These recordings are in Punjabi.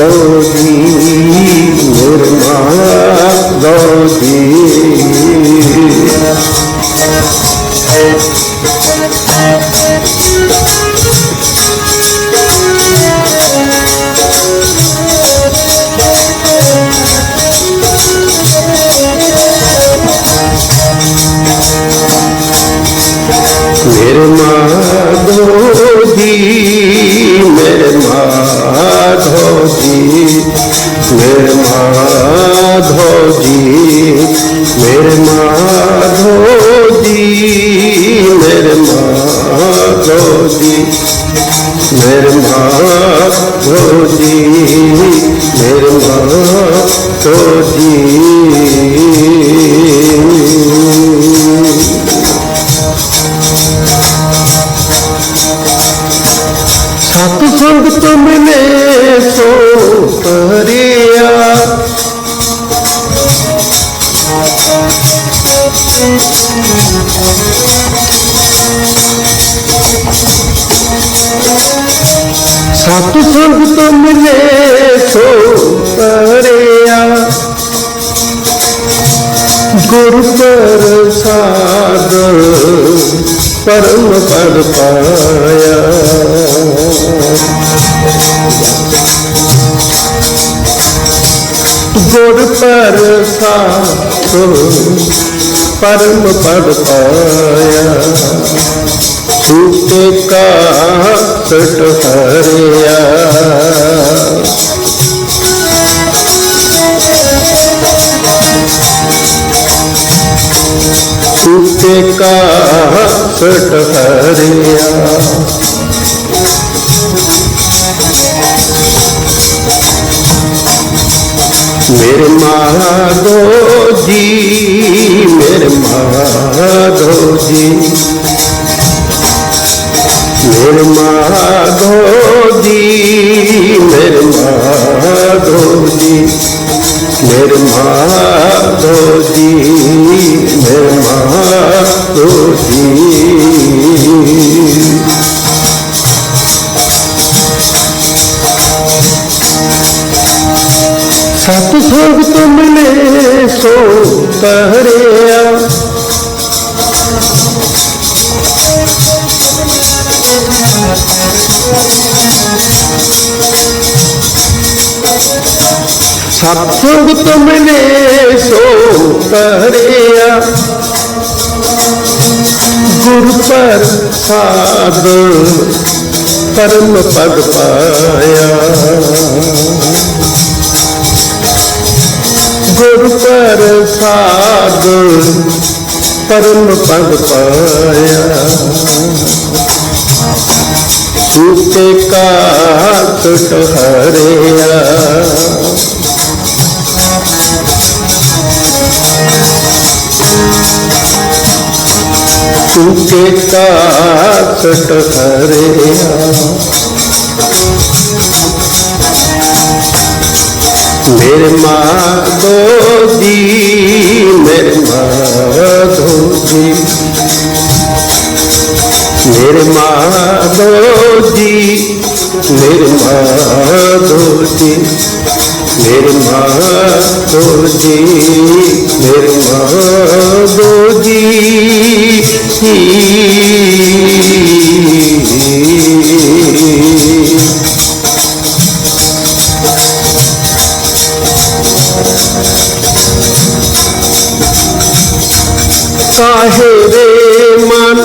go. ਸਤ ਸੰਗ ਤੋਂ ਮਿਲੇ ਸੋ ਤਰਿਆ ਗੁਰ ਪ੍ਰਸਾਦ ਪਰਮ ਪਦ ਪਾਇਆ। ਗੁਰ ਪ੍ਰਸਾਦ ਪਰਮ ਪਦ ਪਾਇਆ। ਸੂਤੇ ਕਾ ਸਟ ਹਰਿਆ। ਸੂਤੇ ਕਾ ਸਟ ਹਰਿਆ। मेरे माधो जी मेरे माधो जी मेरे माधो जी मेरे माधो जी मेरे माधो जी ਗੁਰ ਪ੍ਰਸਾਦ ਪਰਮ ਪਦ ਪਾਇਆ। ਗੁਰ ਪ੍ਰਸਾਦ ਪਰਮ ਪਦ ਪਾਇਆ। ਸੂਤੇ ਕਾ ਸਟ ਹਰਿਆ ਸੂਤੇ ਕਾ ਸਟ ਹਰਿਆ ਮੇਰੇ ਮਾਧੋ ਜੀ ਮੇਰੇ ਮਾਧੋ ਜੀ ਮੇਰੇ ਮਾਧੋ ਜੀ ਮੇਰੇ ਮਾਧੋ ਜੀ নির্মহোজি নির্মহোজি काहे रे मन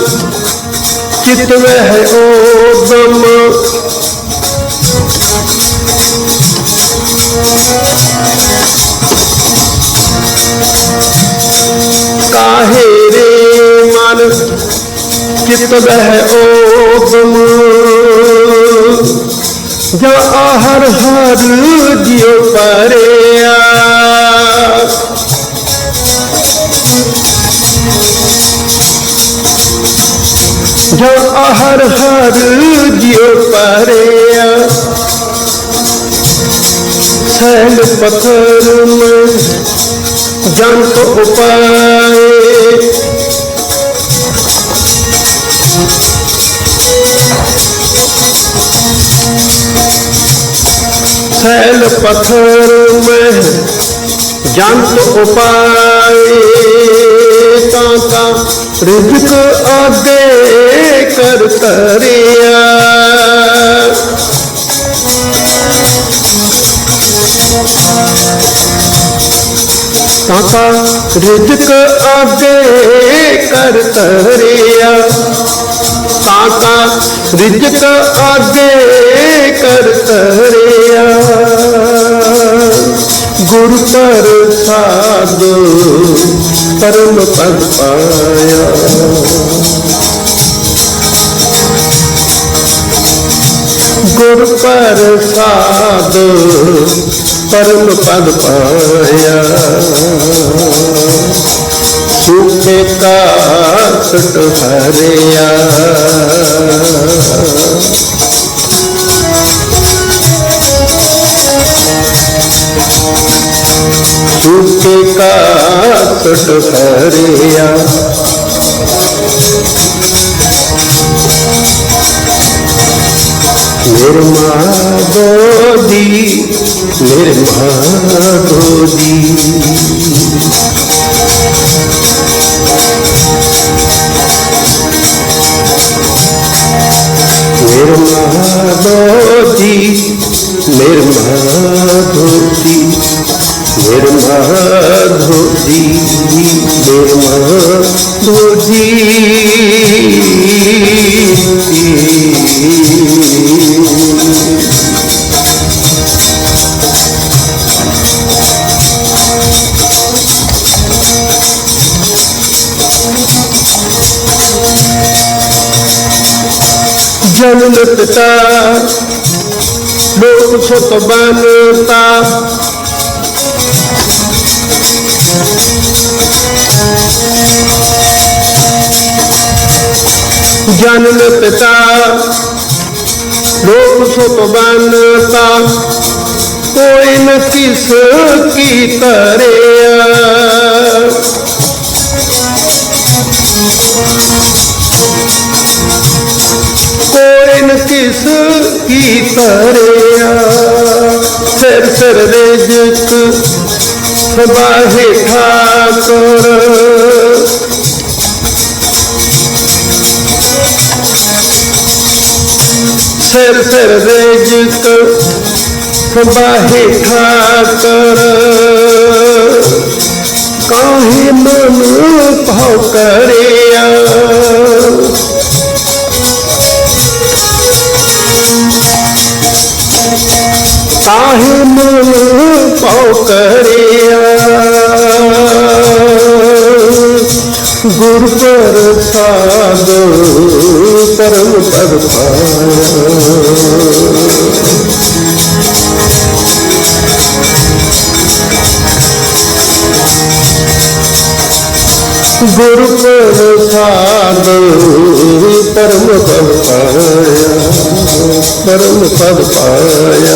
चित में है ओ ब्रह्म ਚਿਤ ਬਹਿ ਓਦਮ ਜਾ ਹਰ ਹਰ ਜਿਉ ਪਰਿਆ। ਜੋ ਹਰ ਹਰ ਜਿਉ ਪਰਿਆ। ਸੈਲ ਪਥਰ ਮੈਂ ਜੰਤ ਉਪਾਏ। ਸੈਲ ਪਥਰ ਮੈਂ ਜੰਤ ਉਪਾਏ ਤਾਂ ਤਾਂ ਰਿਜਕ ਆਦੇ ਕਰ ਤਰਿਆ। ਤਾਂ ਤਾਂ ਰਿਜਕ ਆਦੇ ਕਰ ਤਰਿਆ ਤਾਂ ਤਾਂ ਰਿਜਕ ਆਦੇ ਕਰ ਤਰਿਆ ਗੁਰ ਪ੍ਰਸਾਦ ਪਰਮ ਪਦ ਪਾਇਆ। ਗੁਰ ਪ੍ਰਸਾਦ ਪਰਮ ਪਦ ਪਾਇਆ। ਸੁਖੇ ਕਾਟ ਹਰਿਆ। ਸੁਖੇ ਕਾਟ ਹਰਿਆ। ਨਿਰਮਾ ਦੋਦੀ ਨਿਰਮਾ ਦੋਦੀ तो ज्ञान बनता जन्म पिता लोग सुत तो बनता कोई न किस की तरह ਕੀ ਤਰਿਆ ਕੋਈ ਨ ਕਿਸ ਕੀ ਤਰਿਆ ਸਿਰ ਸਿਰ ਦੇ ਜਿਤ ਸਬਾਹੇ ਠਾਕੁਰ ਸਿਰ ਸਿਰ ਦੇ ਜਿਤ ਸਬਾਹੇ ਠਾਕੁਰ ਕਾਹੇ ਮਨ ਭਾਉ ਕਰਿਆ। ਕਾਹੇ ਕਰਿਆ ਗੁਰ ਪ੍ਰਸਾਦ ਪਰਮ ਪਦ ਪਾਇਆ ਗੁਰ ਪ੍ਰਸਾਦ ਪਰਮ ਪਦ ਪਾਇਆ ਪਰਮ ਪਦ ਪਾਇਆ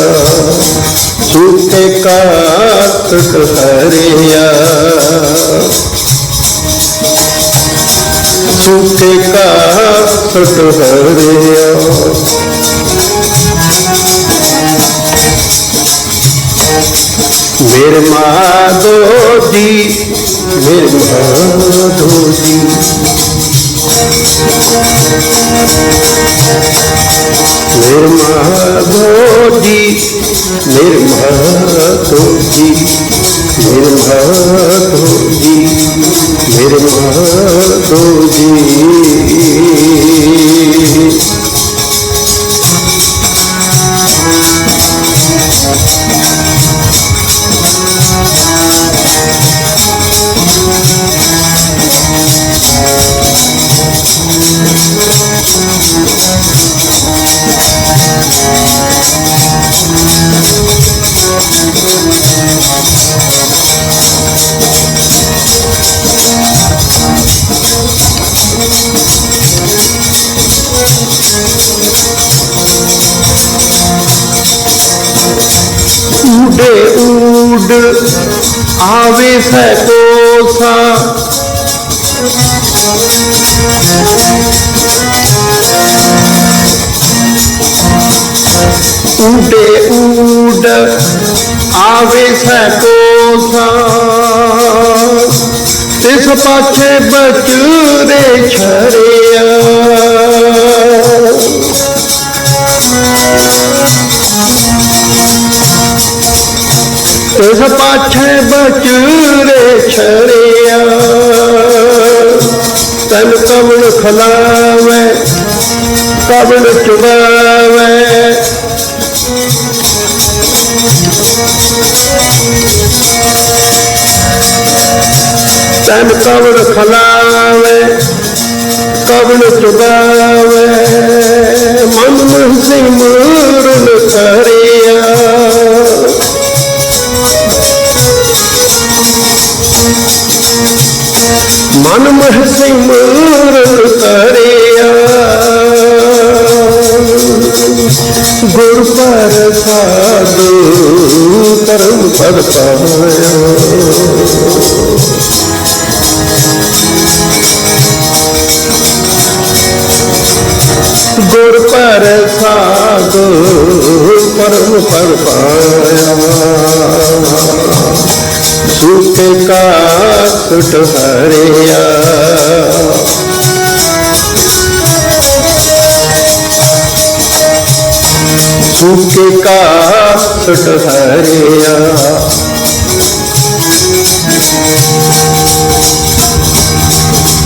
ਸੁਖੇ ਕਾਟ ਹਰਿਆ ਸੁਖੇ ਕਾਟ ਹਰਿਆ ਨਿਰਮਾ ਦੋਦੀ ਨਿਰਮਾ ਦੋਦੀ ਨਿਰਮਾ ਦੋਦੀ ਨਿਰਮਾ ਦੋਦੀ ਨਿਰਮਾ ਦੋਦੀ ਨਿਰਮਾ ਦੋਦੀ ਸੈ ਕੋਸਾ। ਊਡੇ ਊਡ ਆਵੇ ਸੈ ਕੋਸਾ। ਤਿਸ ਪਾਛੇ ਬਚੂਰੇ ਛਰਿਆ ਤਿਸ ਪਾਛੇ ਬਚੂਰੇ ਛਰਿਆ ਤਨ ਕਵਣ ਖਲਾਵੇ, ਕਵਣ ਚੁਬਾਵੇ। ਤਨ ਕਵਣ ਖਲਾਵੇ, ਕਵਣ ਚੁਬਾਵੇ। ਮਨ ਮਨ ਸਿਮਰਨ ਕਰਿਆ ਮਨ ਮਹ ਸਿਮਰਨ ਕਰਿਆ ਗੁਰ ਪ੍ਰਸਾਦ ਕਰਮ ਫਲ ਪਾਇਆ ਗੁਰ ਪ੍ਰਸਾਦ ਪਰਮ ਪਦ ਪਾਇਆ ਸੁਟ ਹਰਿਆ ਸੁਖ ਕਾ ਸੁਟ ਹਰਿਆ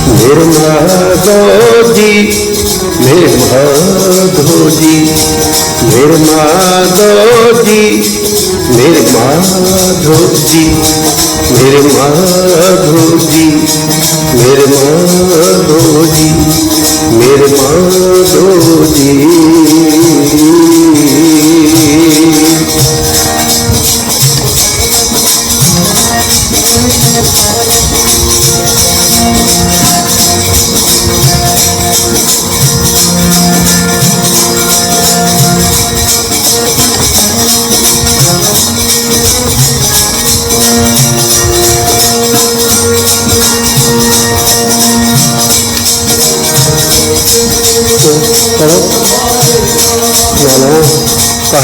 ਨਿਰਮਾ ਜੀ ਨਿਰਮਾਦੋ ਜੀ ਨਿਰਮਾਦੋ ਜੀ ਨਿਰਮਾਦੋ ਜੀ ਨਿਰਮਾਦੋ ਜੀ ਨਿਰਮਾਦੋ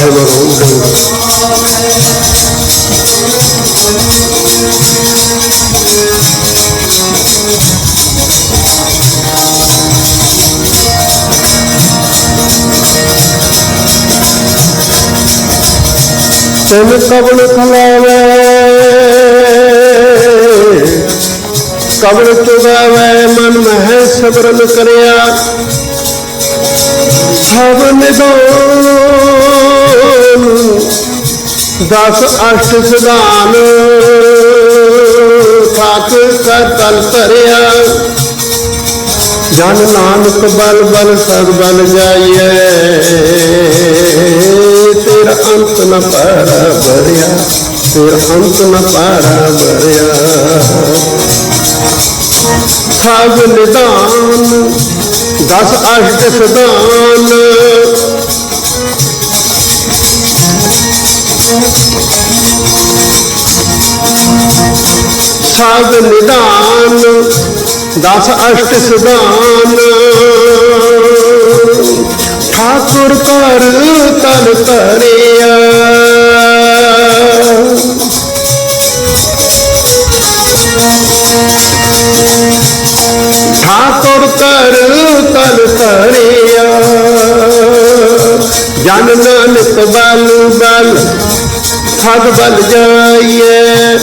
ਸਾਹਿਬ ਰੋਣ ਤਨ ਕਬਲ ਖਲਾਵੇ ਕਬਲ ਚੁਗਾਵੇ ਮਨ ਮਹਿ ਸਬਰਨ ਕਰਿਆ। ਸਭ ਨਿਦਾਨ ਦਸ ਅਸ਼ਟ ਸਿਧਾਨ ਠਾਕੁਰ ਕਰ ਤਲ ਧਰਿਆ। ਜਨ ਨਾਨਕ ਬਲ ਬਲ ਸਦ ਬਲ ਜਾਈਏ ਤੇਰਾ ਅੰਤ ਨ ਪਾਰਾ ਬਰਿਆ ਤੇਰਾ ਅੰਤ ਨ ਪਾਰਾ ਬਰਿਆ ਸਭ ਨਿਦਾਨ ਦਸ ਅਸ਼ਟ ਸਿਧਾਨ ਸਭ ਨਿਦਾਨ ਦਸ ਅਸ਼ਟ ਸਿਧਾਨ। ਠਾਕੁਰ ਕਰ ਤਨ ਧਰਿਆ। ਠਾਕੁਰ ਕਰ ਤਨ ਧਰਿਆ। ਜਨ ਨਾਨਕ ਬਲ ਬਲ ਸਦ ਬਲ ਜਾਈਏ।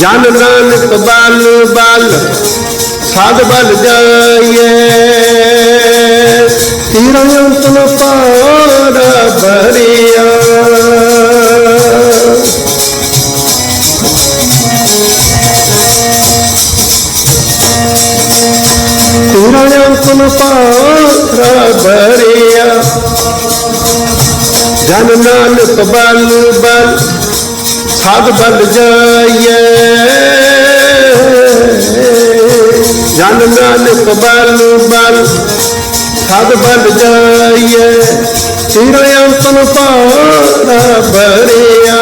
ਜਨ ਨਾਨਕ ਬਲ ਬਲ ਸਾਧ ਬਲ ਜਾਈਏ। ਤੇਰਾ ਅੰਤ ਨ ਪਾਰਾ ਭਰਿਆ। ਜਨ ਨਾਨਕ ਬਲ ਬਲ ਸਦ ਬਲ ਜਾਈਏ ਜਨ ਨਾਨਕ ਬਲ ਬਲ ਛਾਦ ਬਲ ਜਾਈਏ ਤੇਰਾ ਅੰਤਨ ਪਾਰਾ ਬਰਿਆ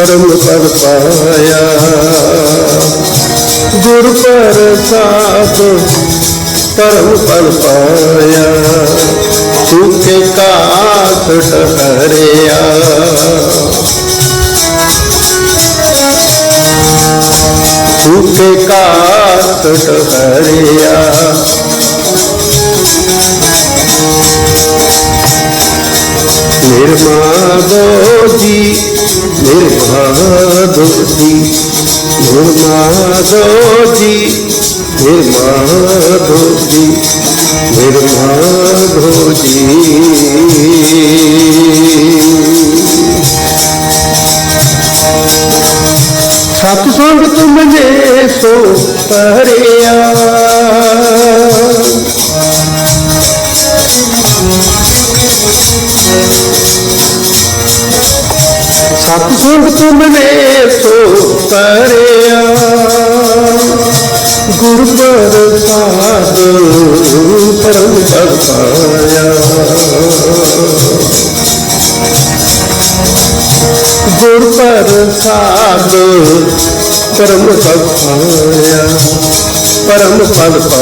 ਕਰਮ ਫਲ ਪਾਇਆ। ਗੁਰ ਪ੍ਰਸਾਦ ਪਰਮ ਫਲ ਪਾਇਆ। ਸੁਖ ਕਾਟ ਹਰਿਆ ਸੁਖੇ ਕਾਟ ਹਰਿਆ ਨਿਰਮਾਦੋ ਜੀ ਨਿਰਮਾਦੋ ਜੀ ਨਿਰਮਾਦੋ ਜੀ ਨਿਰਮਾਦੋ ਜੀ ਨਿਰਮਾਦੋ ਜੀ। ਸਤ ਸੰਗ ਤੁਮਨੇ ਸੋ ਪਰਿਆ।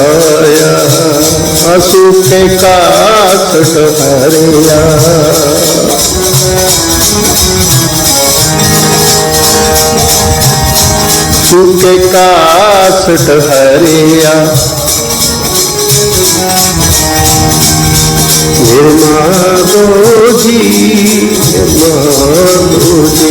ਪਦ ਪਾਇਆ ਅਸੁਖੇ ਕਾਟ ਹਰਿਆ ਸੁਖੇ ਕਾਟ ਹਰਿਆ ਨਿਰਮਾਲੋ ਜੀ ਨਿਰਮਾਲੋ ਜੀ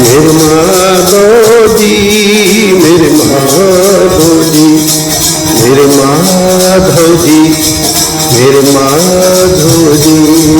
ਨਿਰਮਾਲੋ ਜੀ ਨਿਰਮਾਲੋ ਜੀ ਨਿਰਮਾਧੋ ਜੀ ਨਿਰਮਾਧੋ ਜੀ